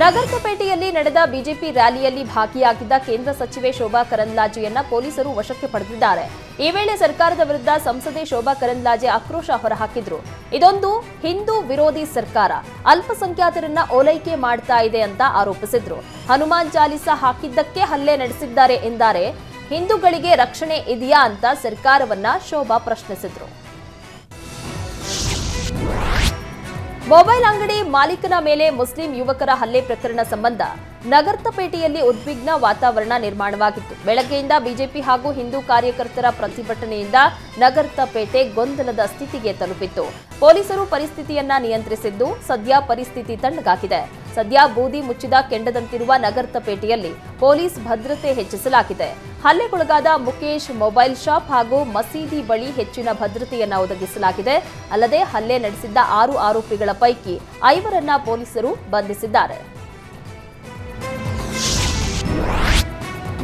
ನಗರಕಪೇಟೆಯಲ್ಲಿ ನಡೆದ ಬಿಜೆಪಿ ರ್ಯಾಲಿಯಲ್ಲಿ ಭಾಗಿಯಾಗಿದ್ದ ಕೇಂದ್ರ ಸಚಿವೆ ಶೋಭಾ ಕರಂದ್ಲಾಜೆಯನ್ನ ಪೊಲೀಸರು ವಶಕ್ಕೆ ಪಡೆದಿದ್ದಾರೆ. ಈ ವೇಳೆ ಸರ್ಕಾರದ ವಿರುದ್ಧ ಸಂಸದೆ ಶೋಭಾ ಕರಂದ್ಲಾಜೆ ಆಕ್ರೋಶ ಹೊರಹಾಕಿದ್ರು. ಇದೊಂದು ಹಿಂದೂ ವಿರೋಧಿ ಸರ್ಕಾರ. ಅಲ್ಪಸಂಖ್ಯಾತರನ್ನ ಓಲೈಕೆ ಮಾಡ್ತಾ ಇದೆ ಅಂತ ಆರೋಪಿಸಿದ್ರು. ಹನುಮಾನ್ ಚಾಲಿಸ ಹಾಕಿದ್ದಕ್ಕೆ ಹಲ್ಲೆ ನಡೆಸಿದ್ದಾರೆ ಎಂದರೆ ಹಿಂದೂಗಳಿಗೆ ರಕ್ಷಣೆ ಇದೆಯಾ ಅಂತ ಸರ್ಕಾರವನ್ನ ಶೋಭಾ ಪ್ರಶ್ನಿಸಿದ್ರು. ಮೊಬೈಲ್ ಅಂಗಡಿ ಮಾಲೀಕನ ಮೇಲೆ ಮುಸ್ಲಿಂ ಯುವಕರ ಹಲ್ಲೆ ಪ್ರಕರಣ ಸಂಬಂಧ ನಗರ್ತಪೇಟೆಯಲ್ಲಿ ಉದ್ವಿಗ್ನ ವಾತಾವರಣ ನಿರ್ಮಾಣವಾಗಿತ್ತು. ಬೆಳಗ್ಗೆಯಿಂದ ಬಿಜೆಪಿ ಹಾಗೂ ಹಿಂದೂ ಕಾರ್ಯಕರ್ತರ ಪ್ರತಿಭಟನೆಯಿಂದ ನಗರ್ತಪೇಟೆ ಗೊಂದಲದ ಸ್ಥಿತಿಗೆ ತಲುಪಿತ್ತು. ಪೊಲೀಸರು ಪರಿಸ್ಥಿತಿಯನ್ನ ನಿಯಂತ್ರಿಸಿದ್ದು ಸದ್ಯ ಪರಿಸ್ಥಿತಿ ತಣ್ಣಗಾಗಿದೆ. ಸದ್ಯ ಬೂದಿ ಮುಚ್ಚಿದ ಕೆಂಡದಂತಿರುವ ನಗರ್ತಪೇಟೆಯಲ್ಲಿ ಪೊಲೀಸ್ ಭದ್ರತೆ ಹೆಚ್ಚಿಸಲಾಗಿದೆ. ಹಲ್ಲೆಗೊಳಗಾದ ಮುಖೇಶ್ ಮೊಬೈಲ್ ಶಾಪ್ ಹಾಗೂ ಮಸೀದಿ ಬಳಿ ಹೆಚ್ಚಿನ ಭದ್ರತೆಯನ್ನು ಒದಗಿಸಲಾಗಿದೆ. ಅಲ್ಲದೆ ಹಲ್ಲೆ ನಡೆಸಿದ್ದ ಆರು ಆರೋಪಿಗಳ ಪೈಕಿ ಐವರನ್ನ ಪೊಲೀಸರು ಬಂಧಿಸಿದ್ದಾರೆ.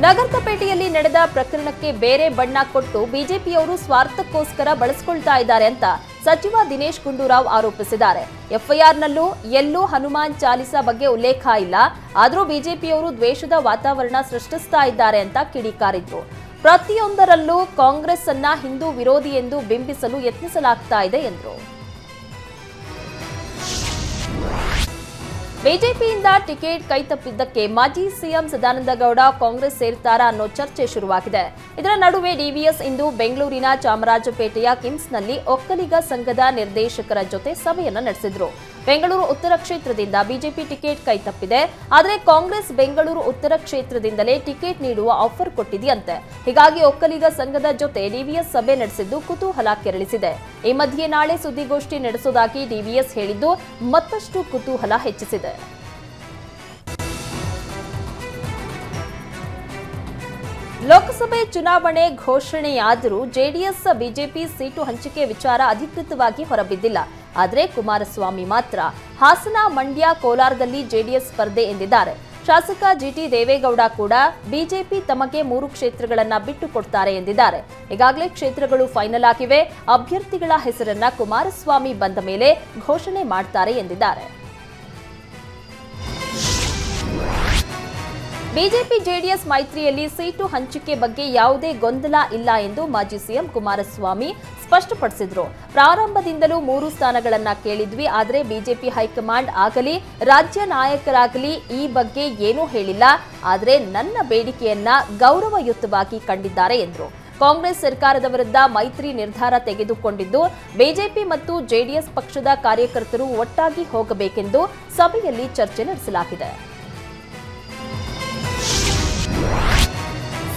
ನಗರಕಪೇಟೆಯಲ್ಲಿ ನಡೆದ ಪ್ರಕರಣಕ್ಕೆ ಬೇರೆ ಬಣ್ಣ ಕೊಟ್ಟು ಬಿಜೆಪಿಯವರು ಸ್ವಾರ್ಥಕ್ಕೋಸ್ಕರ ಬಳಸಿಕೊಳ್ತಾ ಇದ್ದಾರೆ ಅಂತ ಸಚಿವ ದಿನೇಶ್ ಗುಂಡೂರಾವ್ ಆರೋಪಿಸಿದ್ದಾರೆ. ಎಫ್ಐಆರ್ನಲ್ಲೂ ಎಲ್ಲೂ ಹನುಮಾನ್ ಚಾಲಿಸ ಬಗ್ಗೆ ಉಲ್ಲೇಖ ಇಲ್ಲ. ಆದರೂ ಬಿಜೆಪಿಯವರು ದ್ವೇಷದ ವಾತಾವರಣ ಸೃಷ್ಟಿಸ್ತಾ ಇದ್ದಾರೆ ಅಂತ ಕಿಡಿಕಾರಿದ್ರು ಪ್ರತಿಯೊಂದರಲ್ಲೂ ಕಾಂಗ್ರೆಸ್ ಅನ್ನ ಹಿಂದೂ ವಿರೋಧಿ ಎಂದು ಬಿಂಬಿಸಲು ಯತ್ನಿಸಲಾಗ್ತಾ ಇದೆ ಎಂದರು. ಬಿಜೆಪಿಯಿಂದ ಟಿಕೆಟ್ ಕೈತಪ್ಪಿದ್ದಕ್ಕೆ ಮಾಜಿ ಸಿಎಂ ಸದಾನಂದ ಗೌಡ ಕಾಂಗ್ರೆಸ್ ಸೇರ್ತಾರಾ ಅನ್ನೋ ಚರ್ಚೆ ಶುರುವಾಗಿದೆ. ಇದರ ನಡುವೆ ಡಿವಿಎಸ್ ಇಂದು ಬೆಂಗಳೂರಿನ ಚಾಮರಾಜಪೇಟೆಯ ಕಿಮ್ಸ್ನಲ್ಲಿ ಒಕ್ಕಲಿಗ ಸಂಘದ ನಿರ್ದೇಶಕರ ಜೊತೆ ಸಭೆಯನ್ನು ನಡೆಸಿದ್ರು. ಬೆಂಗಳೂರು ಉತ್ತರ ಕ್ಷೇತ್ರದಿಂದ ಬಿಜೆಪಿ ಟಿಕೆಟ್ ಕೈತಪ್ಪಿದೆ. ಆದರೆ ಕಾಂಗ್ರೆಸ್ ಬೆಂಗಳೂರು ಉತ್ತರ ಕ್ಷೇತ್ರದಿಂದಲೇ ಟಿಕೆಟ್ ನೀಡುವ ಆಫರ್ ಕೊಟ್ಟಿದೆಯಂತೆ. ಹೀಗಾಗಿ ಒಕ್ಕಲಿಗ ಸಂಘದ ಜೊತೆ ಡಿವಿಎಸ್ ಸಭೆ ನಡೆಸಿದ್ದು ಕುತೂಹಲ ಕೆರಳಿಸಿದೆ. ಈ ಮಧ್ಯೆ ನಾಳೆ ಸುದ್ದಿಗೋಷ್ಠಿ ನಡೆಸುವುದಾಗಿ ಡಿವಿಎಸ್ ಹೇಳಿದ್ದು ಮತ್ತಷ್ಟು ಕುತೂಹಲ ಹೆಚ್ಚಿಸಿದೆ. ಲೋಕಸಭೆ ಚುನಾವಣೆ ಘೋಷಣೆಯಾದರೂ ಜೆಡಿಎಸ್, ಬಿಜೆಪಿ ಸೀಟು ಹಂಚಿಕೆ ವಿಚಾರ ಅಧಿಕೃತವಾಗಿ ಹೊರಬಿದ್ದಿಲ್ಲ. ಆದರೆ ಕುಮಾರಸ್ವಾಮಿ ಮಾತ್ರ ಹಾಸನ, ಮಂಡ್ಯ, ಕೋಲಾರದಲ್ಲಿ ಜೆಡಿಎಸ್ ಸ್ಪರ್ಧೆ ಎಂದಿದ್ದಾರೆ. ಶಾಸಕ ಜಿಟಿ ದೇವೇಗೌಡ ಕೂಡ ಬಿಜೆಪಿ ತಮಗೆ ಮೂರು ಕ್ಷೇತ್ರಗಳನ್ನ ಬಿಟ್ಟುಕೊಡ್ತಾರೆ ಎಂದಿದ್ದಾರೆ. ಈಗಾಗಲೇ ಕ್ಷೇತ್ರಗಳು ಫೈನಲ್ ಆಗಿವೆ. ಅಭ್ಯರ್ಥಿಗಳ ಹೆಸರನ್ನ ಕುಮಾರಸ್ವಾಮಿ ಬಂದ ಮೇಲೆ ಘೋಷಣೆ ಮಾಡ್ತಾರೆ ಎಂದಿದ್ದಾರೆ. ಬಿಜೆಪಿ ಜೆಡಿಎಸ್ ಮೈತ್ರಿಯಲ್ಲಿ ಸೀಟು ಹಂಚಿಕೆ ಬಗ್ಗೆ ಯಾವುದೇ ಗೊಂದಲ ಇಲ್ಲ ಎಂದು ಮಾಜಿ ಸಿಎಂ ಕುಮಾರಸ್ವಾಮಿ ಸ್ಪಷ್ಟಪಡಿಸಿದ್ರು. ಪ್ರಾರಂಭದಿಂದಲೂ ಮೂರು ಸ್ಥಾನಗಳನ್ನ ಕೇಳಿದ್ವಿ, ಆದರೆ ಬಿಜೆಪಿ ಹೈಕಮಾಂಡ್ ಆಗಲಿ, ರಾಜ್ಯ ನಾಯಕರಾಗಲಿ ಈ ಬಗ್ಗೆ ಏನೂ ಹೇಳಿಲ್ಲ. ಆದರೆ ನನ್ನ ಬೇಡಿಕೆಯನ್ನ ಗೌರವಯುತವಾಗಿ ಕಂಡಿದ್ದಾರೆ ಎಂದರು. ಕಾಂಗ್ರೆಸ್ ಸರ್ಕಾರದ ವಿರುದ್ಧ ಮೈತ್ರಿ ನಿರ್ಧಾರ ತೆಗೆದುಕೊಂಡಿದ್ದು, ಬಿಜೆಪಿ ಮತ್ತು ಜೆಡಿಎಸ್ ಪಕ್ಷದ ಕಾರ್ಯಕರ್ತರು ಒಟ್ಟಾಗಿ ಹೋಗಬೇಕೆಂದು ಸಭೆಯಲ್ಲಿ ಚರ್ಚೆ ನಡೆಸಲಾಗಿದೆ.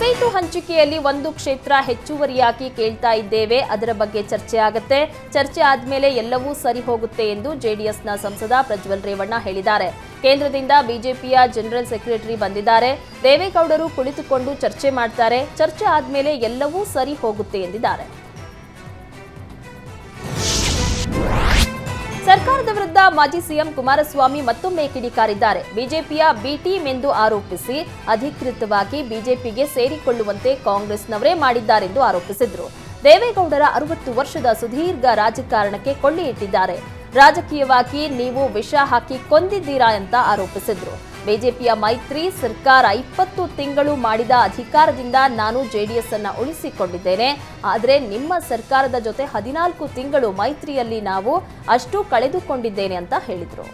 ಸೀಟು ಹಂಚಿಕೆಯಲ್ಲಿ ಒಂದು ಕ್ಷೇತ್ರ ಹೆಚ್ಚುವರಿಯಾಗಿ ಕೇಳ್ತಾ ಇದ್ದೇವೆ. ಅದರ ಬಗ್ಗೆ ಚರ್ಚೆ ಆಗುತ್ತೆ. ಚರ್ಚೆ ಆದ್ಮೇಲೆ ಎಲ್ಲವೂ ಸರಿ ಹೋಗುತ್ತೆ ಎಂದು ಜೆಡಿಎಸ್ನ ಸಂಸದ ಪ್ರಜ್ವಲ್ ರೇವಣ್ಣ ಹೇಳಿದ್ದಾರೆ. ಕೇಂದ್ರದಿಂದ ಬಿಜೆಪಿಯ ಜನರಲ್ ಸೆಕ್ರೆಟರಿ ಬಂದಿದ್ದಾರೆ. ದೇವೇಗೌಡರು ಕುಳಿತುಕೊಂಡು ಚರ್ಚೆ ಮಾಡ್ತಾರೆ. ಚರ್ಚೆ ಆದ್ಮೇಲೆ ಎಲ್ಲವೂ ಸರಿ ಹೋಗುತ್ತೆ ಎಂದಿದ್ದಾರೆ. ಸರ್ಕಾರದ ವಿರುದ್ಧ ಮಾಜಿ ಸಿಎಂ ಕುಮಾರಸ್ವಾಮಿ ಮತ್ತೊಮ್ಮೆ ಕಿಡಿಕಾರಿದ್ದಾರೆ. ಬಿಜೆಪಿಯ ಬಿ ಟೀಮ್ ಎಂದು ಆರೋಪಿಸಿ ಅಧಿಕೃತವಾಗಿ ಬಿಜೆಪಿಗೆ ಸೇರಿಕೊಳ್ಳುವಂತೆ ಕಾಂಗ್ರೆಸ್ನವರೇ ಮಾಡಿದ್ದಾರೆಂದು ಆರೋಪಿಸಿದ್ರು. ದೇವೇಗೌಡರ ಅರವತ್ತು ವರ್ಷದ ಸುದೀರ್ಘ ರಾಜಕಾರಣಕ್ಕೆ ಕೊಳ್ಳಿ ಇಟ್ಟಿದ್ದಾರೆ. ರಾಜಕೀಯವಾಗಿ ನೀವು ವಿಷ ಹಾಕಿ ಕೊಂದಿದ್ದೀರಾ ಅಂತ ಆರೋಪಿಸಿದ್ರು. ಬಿಜೆಪಿಯ ಮೈತ್ರಿ ಸರ್ಕಾರ ಇಪ್ಪತ್ತು ತಿಂಗಳು ಮಾಡಿದ ಅಧಿಕಾರದಿಂದ ನಾನು ಜೆಡಿಎಸ್ ಅನ್ನ ಉಳಿಸಿಕೊಂಡಿದ್ದೇನೆ. ಆದರೆ ನಿಮ್ಮ ಸರ್ಕಾರದ ಜೊತೆ ಹದಿನಾಲ್ಕು ತಿಂಗಳು ಮೈತ್ರಿಯಲ್ಲಿ ನಾವು ಅಷ್ಟು ಕಳೆದುಕೊಂಡಿದ್ದೇನೆ ಅಂತ ಹೇಳಿದರು.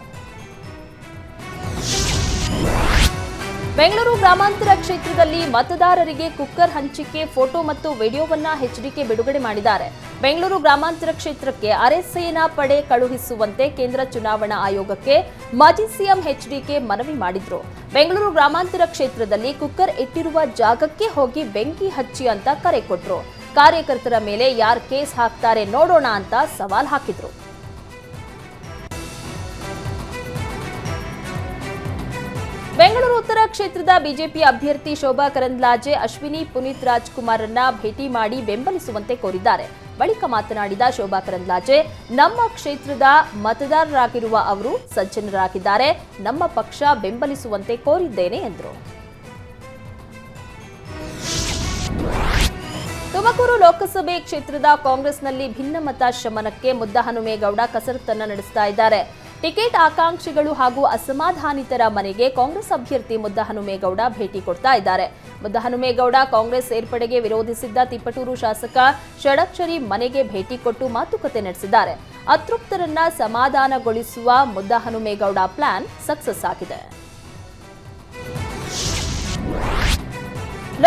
ಬೆಂಗಳೂರು ಗ್ರಾಮಾಂತರ ಕ್ಷೇತ್ರದಲ್ಲಿ ಮತದಾರರಿಗೆ ಕುಕ್ಕರ್ ಹಂಚಿಕೆ, ಫೋಟೋ ಮತ್ತು ವಿಡಿಯೋವನ್ನ ಎಚ್ಡಿಕೆ ಬಿಡುಗಡೆ ಮಾಡಿದ್ದಾರೆ. ಬೆಂಗಳೂರು ಗ್ರಾಮಾಂತರ ಕ್ಷೇತ್ರಕ್ಕೆ ಅರೆಸೇನಾ ಪಡೆ ಕಳುಹಿಸುವಂತೆ ಕೇಂದ್ರ ಚುನಾವಣಾ ಆಯೋಗಕ್ಕೆ ಮಾಜಿ ಸಿಎಂ ಎಚ್ಡಿಕೆ ಮನವಿ ಮಾಡಿದ್ರು. ಬೆಂಗಳೂರು ಗ್ರಾಮಾಂತರ ಕ್ಷೇತ್ರದಲ್ಲಿ ಕುಕ್ಕರ್ ಇಟ್ಟಿರುವ ಜಾಗಕ್ಕೆ ಹೋಗಿ ಬೆಂಕಿ ಹಚ್ಚಿ ಅಂತ ಕರೆ ಕೊಟ್ರು. ಕಾರ್ಯಕರ್ತರ ಮೇಲೆ ಯಾರ್ ಕೇಸ್ ಹಾಕ್ತಾರೆ ನೋಡೋಣ ಅಂತ ಸವಾಲ್ ಹಾಕಿದ್ರು. ಬೆಂಗಳೂರು ಉತ್ತರ ಕ್ಷೇತ್ರದ ಬಿಜೆಪಿ ಅಭ್ಯರ್ಥಿ ಶೋಭಾ ಕರಂದ್ಲಾಜೆ, ಅಶ್ವಿನಿ ಪುನೀತ್ ರಾಜ್ಕುಮಾರ್ರನ್ನ ಭೇಟಿ ಮಾಡಿ ಬೆಂಬಲಿಸುವಂತೆ ಕೋರಿದ್ದಾರೆ. ಬಳಿಕ ಮಾತನಾಡಿದ ಶೋಭಾ ಕರಂದ್ಲಾಜೆ, ನಮ್ಮ ಕ್ಷೇತ್ರದ ಮತದಾರರಾಗಿರುವ ಅವರು ಸಜ್ಜನರಾಗಿದ್ದಾರೆ. ನಮ್ಮ ಪಕ್ಷ ಬೆಂಬಲಿಸುವಂತೆ ಕೋರಿದ್ದೇನೆ ಎಂದರು. ತುಮಕೂರು ಲೋಕಸಭೆ ಕ್ಷೇತ್ರದ ಕಾಂಗ್ರೆಸ್ನಲ್ಲಿ ಭಿನ್ನಮತ ಶಮನಕ್ಕೆ ಮುದ್ದಹನುಮೇಗೌಡ ಕಸರತ್ತನ್ನು ನಡೆಸ್ತಾ ಇದ್ದಾರೆ. ಟಿಕೆಟ್ ಆಕಾಂಕ್ಷಿಗಳು ಹಾಗೂ ಅಸಮಾಧಾನಿತರ ಮನೆಗೆ ಕಾಂಗ್ರೆಸ್ ಅಭ್ಯರ್ಥಿ ಮುದ್ದಹನುಮೇಗೌಡ ಭೇಟಿ ಕೊಡ್ತಾ ಇದ್ದಾರೆ. ಮುದ್ದಹನುಮೇಗೌಡ ಕಾಂಗ್ರೆಸ್ ಸೇರ್ಪಡೆಗೆ ವಿರೋಧಿಸಿದ್ದ ತಿಪ್ಪಟೂರು ಶಾಸಕ ಷಡಕ್ಷರಿ ಮನೆಗೆ ಭೇಟಿ ಕೊಟ್ಟು ಮಾತುಕತೆ ನಡೆಸಿದ್ದಾರೆ. ಅತೃಪ್ತರನ್ನ ಸಮಾಧಾನಗೊಳಿಸುವ ಮುದ್ದಹನುಮೇಗೌಡ ಪ್ಲಾನ್ ಸಕ್ಸಸ್ ಆಗಿದೆ.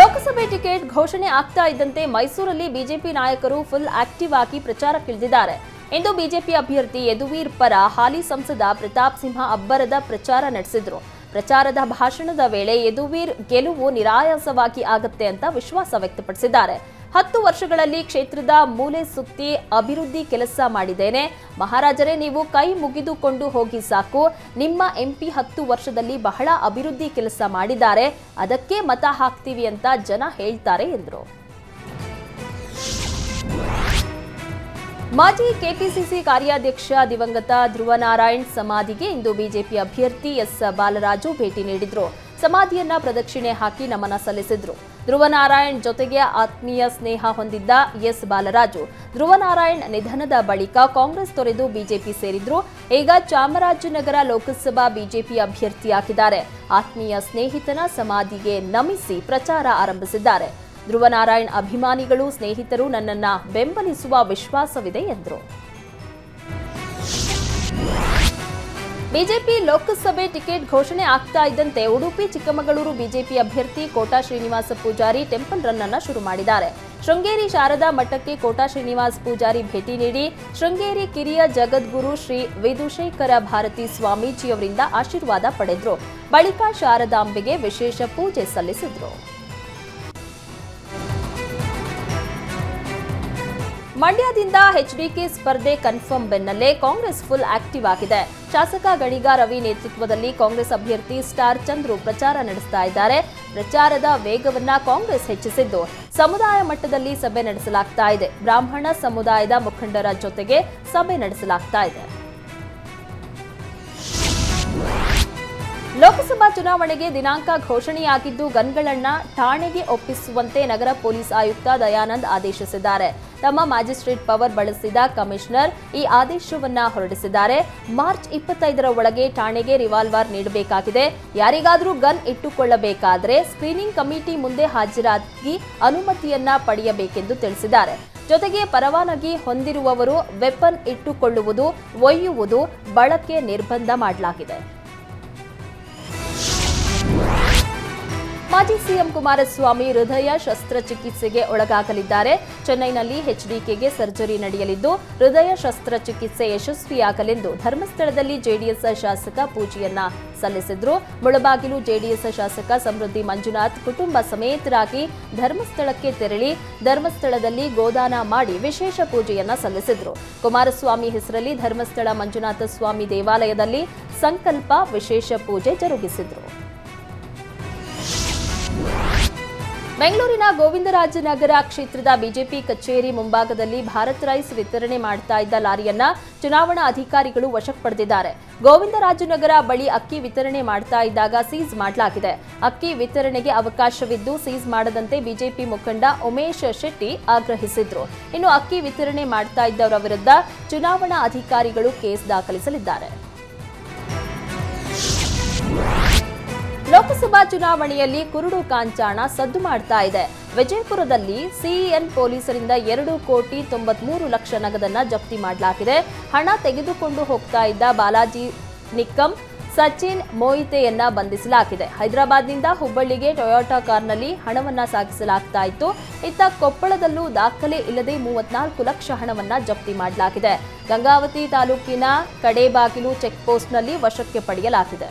ಲೋಕಸಭೆ ಟಿಕೆಟ್ ಘೋಷಣೆ ಆಗ್ತಾ ಇದ್ದಂತೆ ಮೈಸೂರಲ್ಲಿ ಬಿಜೆಪಿ ನಾಯಕರು ಫುಲ್ ಆಕ್ಟಿವ್ ಆಗಿ ಪ್ರಚಾರಕ್ಕಿಳಿದಿದ್ದಾರೆ. ಇಂದು ಬಿಜೆಪಿ ಅಭ್ಯರ್ಥಿ ಯದುವೀರ್ ಪರ ಹಾಲಿ ಸಂಸದ ಪ್ರತಾಪ್ ಸಿಂಹ ಅಬ್ಬರದ ಪ್ರಚಾರ ನಡೆಸಿದ್ರು. ಪ್ರಚಾರದ ಭಾಷಣದ ವೇಳೆ ಯದುವೀರ್ ಗೆಲುವು ನಿರಾಯಾಸವಾಗಿ ಆಗತ್ತೆ ಅಂತ ವಿಶ್ವಾಸ ವ್ಯಕ್ತಪಡಿಸಿದ್ದಾರೆ. ಹತ್ತು ವರ್ಷಗಳಲ್ಲಿ ಕ್ಷೇತ್ರದ ಮೂಲೆ ಸುತ್ತಿ ಅಭಿವೃದ್ಧಿ ಕೆಲಸ ಮಾಡಿದ್ದೇನೆ. ಮಹಾರಾಜರೇ, ನೀವು ಕೈ ಮುಗಿದುಕೊಂಡು ಹೋಗಿ ಸಾಕು. ನಿಮ್ಮ ಎಂಪಿ ಹತ್ತು ವರ್ಷದಲ್ಲಿ ಬಹಳ ಅಭಿವೃದ್ಧಿ ಕೆಲಸ ಮಾಡಿದ್ದಾರೆ. ಅದಕ್ಕೆ ಮತ ಹಾಕ್ತೀವಿ ಅಂತ ಜನ ಹೇಳ್ತಾರೆ ಎಂದರು. ಮಾಜಿ ಕೆಪಿಸಿಸಿ ಕಾರ್ಯಾಧ್ಯಕ್ಷ ದಿವಂಗತ ಧ್ರುವನಾರಾಯಣ್ ಸಮಾಧಿಗೆ ಇಂದು ಬಿಜೆಪಿ ಅಭ್ಯರ್ಥಿ ಎಸ್ ಬಾಲರಾಜು ಭೇಟಿ ನೀಡಿದ್ರು. ಸಮಾಧಿಯನ್ನ ಪ್ರದಕ್ಷಿಣೆ ಹಾಕಿ ನಮನ ಸಲ್ಲಿಸಿದ್ರು. ಧ್ರುವನಾರಾಯಣ್ ಜೊತೆಗೆ ಆತ್ಮೀಯ ಸ್ನೇಹ ಹೊಂದಿದ್ದ ಎಸ್ ಬಾಲರಾಜು. ಧ್ರುವನಾರಾಯಣ್ ನಿಧನದ ಬಳಿಕ ಕಾಂಗ್ರೆಸ್ ತೊರೆದು ಬಿಜೆಪಿ ಸೇರಿದ್ರು. ಈಗ ಚಾಮರಾಜನಗರ ಲೋಕಸಭಾ ಬಿಜೆಪಿ ಅಭ್ಯರ್ಥಿಯಾಗಿದ್ದಾರೆ. ಆತ್ಮೀಯ ಸ್ನೇಹಿತನ ಸಮಾಧಿಗೆ ನಮಿಸಿ ಪ್ರಚಾರ ಆರಂಭಿಸಿದ್ದಾರೆ. ಧ್ರುವನಾರಾಯಣ್ ಅಭಿಮಾನಿಗಳು, ಸ್ನೇಹಿತರು ನನ್ನನ್ನ ಬೆಂಬಲಿಸುವ ವಿಶ್ವಾಸವಿದೆ ಎಂದರು. ಬಿಜೆಪಿ ಲೋಕಸಭೆ ಟಿಕೆಟ್ ಘೋಷಣೆ ಆಗ್ತಾ ಇದ್ದಂತೆ ಉಡುಪಿ, ಚಿಕ್ಕಮಗಳೂರು ಬಿಜೆಪಿ ಅಭ್ಯರ್ಥಿ ಕೋಟಾ ಶ್ರೀನಿವಾಸ ಪೂಜಾರಿ ಟೆಂಪಲ್ ರನ್ ಅನ್ನ ಶುರು ಮಾಡಿದ್ದಾರೆ. ಶೃಂಗೇರಿ ಶಾರದಾ ಮಠಕ್ಕೆ ಕೋಟಾ ಶ್ರೀನಿವಾಸ್ ಪೂಜಾರಿ ಭೇಟಿ ನೀಡಿ ಶೃಂಗೇರಿ ಕಿರಿಯ ಜಗದ್ಗುರು ಶ್ರೀ ವಿಧುಶೇಖರ ಭಾರತಿ ಸ್ವಾಮೀಜಿಯವರಿಂದ ಆಶೀರ್ವಾದ ಪಡೆದ್ರು. ಬಳಿಕ ಶಾರದಾಂಬೆಗೆ ವಿಶೇಷ ಪೂಜೆ ಸಲ್ಲಿಸಿದ್ರು. ಮಂಡ್ಯದಿಂದ ಎಚ್ಡಿಕೆ ಸ್ಪರ್ಧೆ ಕನ್ಫರ್ಮ್ ಬೆನ್ನಲ್ಲೇ ಕಾಂಗ್ರೆಸ್ ಫುಲ್ ಆಕ್ಟಿವ್ ಆಗಿದೆ. ಶಾಸಕ ಗಣಿಗ ರವಿ ನೇತೃತ್ವದಲ್ಲಿ ಕಾಂಗ್ರೆಸ್ ಅಭ್ಯರ್ಥಿ ಸ್ಟಾರ್ ಚಂದ್ರು ಪ್ರಚಾರ ನಡೆಸ್ತಾ ಇದ್ದಾರೆ. ಪ್ರಚಾರದ ವೇಗವನ್ನ ಕಾಂಗ್ರೆಸ್ ಹೆಚ್ಚಿಸಿದ್ದು. ಸಮುದಾಯ ಮಟ್ಟದಲ್ಲಿ ಸಭೆ ನಡೆಸಲಾಗ್ತಾ ಇದೆ. ಬ್ರಾಹ್ಮಣ ಸಮುದಾಯದ ಮುಖಂಡರ ಜೊತೆಗೆ ಸಭೆ ನಡೆಸಲಾಗ್ತಾ ಇದೆ. ಲೋಕಸಭಾ ಚುನಾವಣೆಗೆ ದಿನಾಂಕ ಘೋಷಣೆಯಾಗಿದ್ದು ಗನ್ಗಳನ್ನ ಠಾಣೆಗೆ ಒಪ್ಪಿಸುವಂತೆ ನಗರ ಪೊಲೀಸ್ ಆಯುಕ್ತ ದಯಾನಂದ್ ಆದೇಶಿಸಿದ್ದಾರೆ. ತಮ್ಮ ಮ್ಯಾಜಿಸ್ಟ್ರೇಟ್ ಪವರ್ ಬಳಸಿದ ಕಮಿಷನರ್ ಈ ಆದೇಶವನ್ನ ಹೊರಡಿಸಿದ್ದಾರೆ. ಮಾರ್ಚ್ ಇಪ್ಪತ್ತೈದರ ಒಳಗೆ ಠಾಣೆಗೆ ರಿವಾಲ್ವರ್ ನೀಡಬೇಕಾಗಿದೆ. ಯಾರಿಗಾದರೂ ಗನ್ ಇಟ್ಟುಕೊಳ್ಳಬೇಕಾದರೆ ಸ್ಕ್ರೀನಿಂಗ್ ಕಮಿಟಿ ಮುಂದೆ ಹಾಜರಾಗಿ ಅನುಮತಿಯನ್ನ ಪಡೆಯಬೇಕೆಂದು ತಿಳಿಸಿದ್ದಾರೆ. ಜೊತೆಗೆ ಪರವಾನಗಿ ಹೊಂದಿರುವವರು ವೆಪನ್ ಇಟ್ಟುಕೊಳ್ಳುವುದು, ಒಯ್ಯುವುದು, ಬಳಕೆ ನಿರ್ಬಂಧ ಮಾಡಲಾಗಿದೆ. ಮಾಜಿ ಸಿಎಂ ಕುಮಾರಸ್ವಾಮಿ ಹೃದಯ ಶಸ್ತ್ರಚಿಕಿತ್ಸೆಗೆ ಒಳಗಾಗಲಿದ್ದಾರೆ. ಚೆನ್ನೈನಲ್ಲಿ ಎಚ್ಡಿಕೆಗೆ ಸರ್ಜರಿ ನಡೆಯಲಿದ್ದು, ಹೃದಯ ಶಸ್ತ್ರಚಿಕಿತ್ಸೆ ಯಶಸ್ವಿಯಾಗಲೆಂದು ಧರ್ಮಸ್ಥಳದಲ್ಲಿ ಜೆಡಿಎಸ್ ಶಾಸಕ ಪೂಜೆಯನ್ನ ಸಲ್ಲಿಸಿದ್ರು. ಮುಳಬಾಗಿಲು ಜೆಡಿಎಸ್ ಶಾಸಕ ಸಮೃದ್ಧಿ ಮಂಜುನಾಥ್ ಕುಟುಂಬ ಸಮೇತರಾಗಿ ಧರ್ಮಸ್ಥಳಕ್ಕೆ ತೆರಳಿ ಧರ್ಮಸ್ಥಳದಲ್ಲಿ ಗೋದಾನ ಮಾಡಿ ವಿಶೇಷ ಪೂಜೆಯನ್ನ ಸಲ್ಲಿಸಿದ್ರು. ಕುಮಾರಸ್ವಾಮಿ ಹೆಸರಲ್ಲಿ ಧರ್ಮಸ್ಥಳ ಮಂಜುನಾಥ ಸ್ವಾಮಿ ದೇವಾಲಯದಲ್ಲಿ ಸಂಕಲ್ಪ ವಿಶೇಷ ಪೂಜೆ ಜರುಗಿಸಿದ್ರು. ಬೆಂಗಳೂರಿನ ಗೋವಿಂದರಾಜನಗರ ಕ್ಷೇತ್ರದ ಬಿಜೆಪಿ ಕಚೇರಿ ಮುಂಭಾಗದಲ್ಲಿ ಭಾರತ್ ರೈಸ್ ವಿತರಣೆ ಮಾಡ್ತಾ ಇದ್ದ ಲಾರಿಯನ್ನ ಚುನಾವಣಾ ಅಧಿಕಾರಿಗಳು ವಶಕ್ಕೆ ಪಡೆದಿದ್ದಾರೆ. ಗೋವಿಂದರಾಜನಗರ ಬಳಿ ಅಕ್ಕಿ ವಿತರಣೆ ಮಾಡ್ತಾ ಇದ್ದಾಗ ಸೀಸ್ ಮಾಡಲಾಗಿದೆ. ಅಕ್ಕಿ ವಿತರಣೆಗೆ ಅವಕಾಶವಿದ್ದು ಸೀಸ್ ಮಾಡದಂತೆ ಬಿಜೆಪಿ ಮುಖಂಡ ಉಮೇಶ್ ಶೆಟ್ಟಿ ಆಗ್ರಹಿಸಿದ್ರು. ಇನ್ನು ಅಕ್ಕಿ ವಿತರಣೆ ಮಾಡ್ತಾ ಇದ್ದವರ ವಿರುದ್ಧ ಚುನಾವಣಾ ಅಧಿಕಾರಿಗಳು ಕೇಸ್ ದಾಖಲಿಸಲಿದ್ದಾರೆ. ಲೋಕಸಭಾ ಚುನಾವಣೆಯಲ್ಲಿ ಕುರುಡು ಕಾಂಚಾಣ ಸದ್ದು ಮಾಡ್ತಾ ಇದೆ. ವಿಜಯಪುರದಲ್ಲಿ ಸಿಇಎನ್ ಪೊಲೀಸರಿಂದ ಎರಡು ಕೋಟಿ ತೊಂಬತ್ಮೂರು ಲಕ್ಷ ನಗದನ್ನ ಜಪ್ತಿ ಮಾಡಲಾಗಿದೆ. ಹಣ ತೆಗೆದುಕೊಂಡು ಹೋಗ್ತಾ ಇದ್ದ ಬಾಲಾಜಿ ನಿಕ್ಕಂ, ಸಚಿನ್ ಮೋಹಿತೆಯನ್ನ ಬಂಧಿಸಲಾಗಿದೆ. ಹೈದರಾಬಾದ್ನಿಂದ ಹುಬ್ಬಳ್ಳಿಗೆ ಟೊಯೋಟಾ ಕಾರ್ನಲ್ಲಿ ಹಣವನ್ನ ಸಾಗಿಸಲಾಗ್ತಾ ಇತ್ತು. ಇತ್ತ ಕೊಪ್ಪಳದಲ್ಲೂ ದಾಖಲೆ ಇಲ್ಲದೆ ಮೂವತ್ನಾಲ್ಕು ಲಕ್ಷ ಹಣವನ್ನ ಜಪ್ತಿ ಮಾಡಲಾಗಿದೆ. ಗಂಗಾವತಿ ತಾಲೂಕಿನ ಕಡೇಬಾಗಿಲು ಚೆಕ್ ಪೋಸ್ಟ್ನಲ್ಲಿ ವಶಕ್ಕೆ ಪಡೆಯಲಾಗಿದೆ.